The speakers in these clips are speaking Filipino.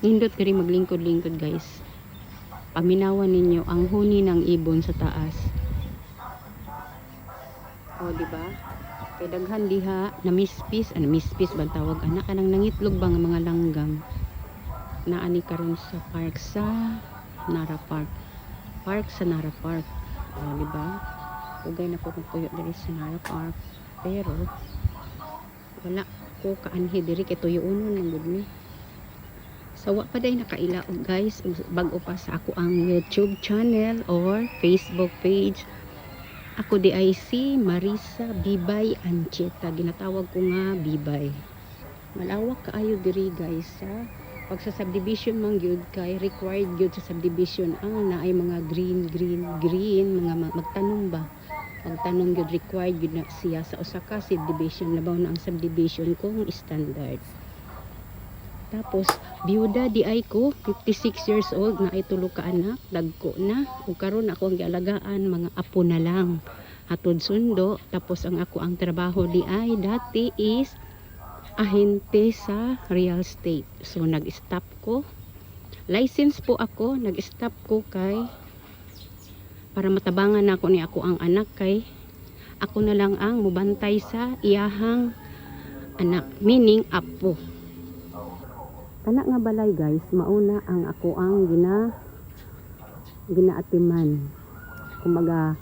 Nindot kari maglingkod-lingkod guys. Paminawan ninyo ang huni ng ibon sa taas. O, di ba? Kay daghan diha na mispis, ano mispis ba ang tawag anak kanang nangitlog ba nga mga langgam. Naani karon sa park sa Nara Park. Park sa Nara Park. O, di ba? Ugay na ko kung tuyo diri sa Nara Park. Pero wala ko kaanhi diri kay tuyo unon lang gud mi. So, wa pa day nakailaog guys, bag-o pa sa ako ang YouTube channel or Facebook page. Ako di ay si Marisa Bibay Ancheta. Ginatawag ko nga Bibay. Malawak kaayo diri guys sa pag sa subdivision man gyud kay required gyud sa subdivision ang naay mga green green green mga ma- magtanong ba magtanong gyud required gyud na siya sa usa ka subdivision labaw na ang subdivision kung standard tapos, byuda di ay ko, 56 years old na ay tulo ka anak, dagko na. Ug karon ako ang gialagaan mga apo na lang. Hatod sundo, tapos ang ako ang trabaho di ay dati is ahente sa real estate. So nag-stop ko. License po ako, nag-stop ko kay para matabangan na ako ni ako ang anak kay ako na lang ang mubantay sa iyahang anak, meaning apo kana nga balay guys. Mauna ang ako ang gina ginaatiman. Kumaga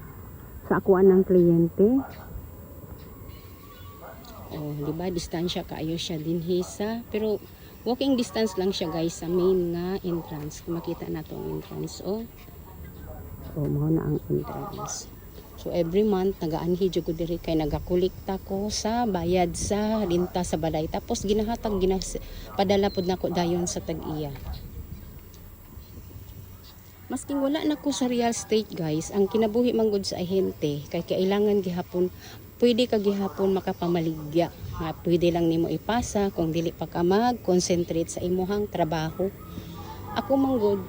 sa ako ng kliyente. Oh di ba? Distansya kaayo siya dinhi sa pero walking distance lang siya guys sa main nga entrance. Makita na to ang entrance oh. Oh mao na ang entrance So every month nagaanhi jud ko diri kay nagakolekta ko sa bayad sa linta sa balay tapos ginahatag ginas padala pud nako dayon sa tag-iya. Masking wala na ko sa real estate guys, ang kinabuhi man gud sa ahente kay kailangan gihapon pwede ka gihapon makapamaligya. Pwede lang nimo ipasa kung dili pa ka mag-concentrate sa imuhang trabaho. Ako manggod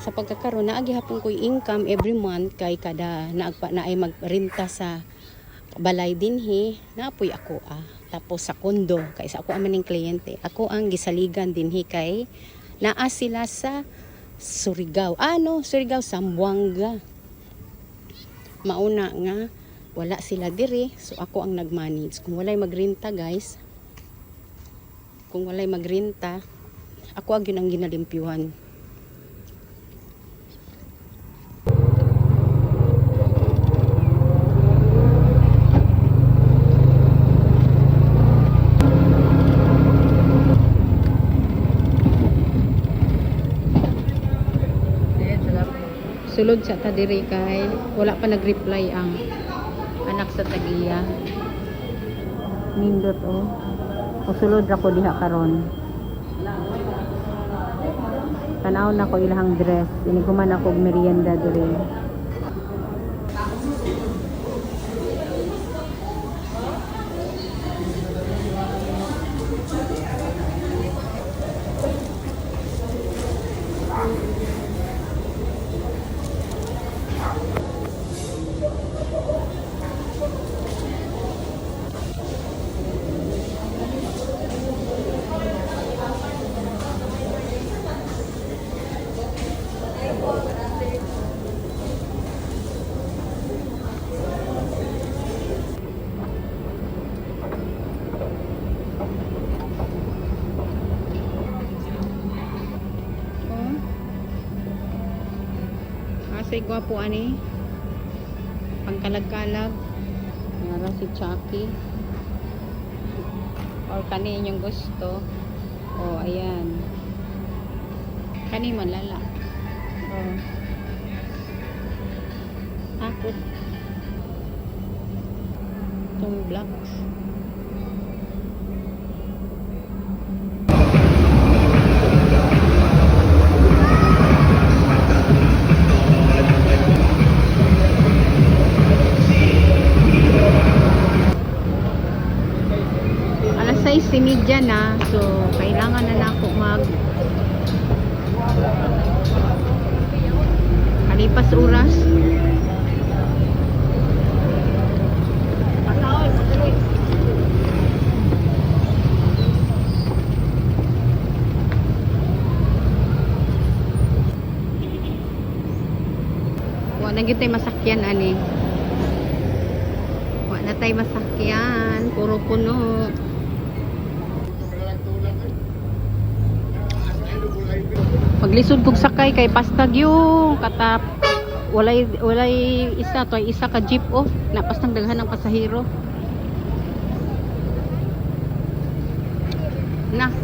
sa pagkakaroon na gihapon ko'y income every month kay kada naagpa na ay magrenta sa balay dinhi naapoy ako ah. Tapos sa kondo kay sa ako amaning kliyente ako ang gisaligan dinhi kay naa sila sa Surigao. Ano Surigao Sambuanga. Mauna nga wala sila diri so ako ang nagmanage. Kung walay magrenta guys kung walay magrenta ako ang yun ang ginalimpyuhan sulod sa ta diri kay wala pa nag-reply ang anak sa tagiya. Nindot oh. O sulod ra ko diha karon. Tanaw na ko ilahang dress. Ini man ako og merienda diri Oh. Asay gwapo ani. Pangkalag-kalag. Nara si Chucky. Or kani inyong gusto. Oh, ayan. Kani malala. Oh. Akot. Itong blocks. nandyan na. So, kailangan na na ako mag kalipas oras. Wala na tayo masakyan, ani. Wala na tayo masakyan. Puro puno. Paglisod kog sakay kay pastag yung katap walay walay isa to isa ka jeep oh. Napas nang daghan ng pasahero. Na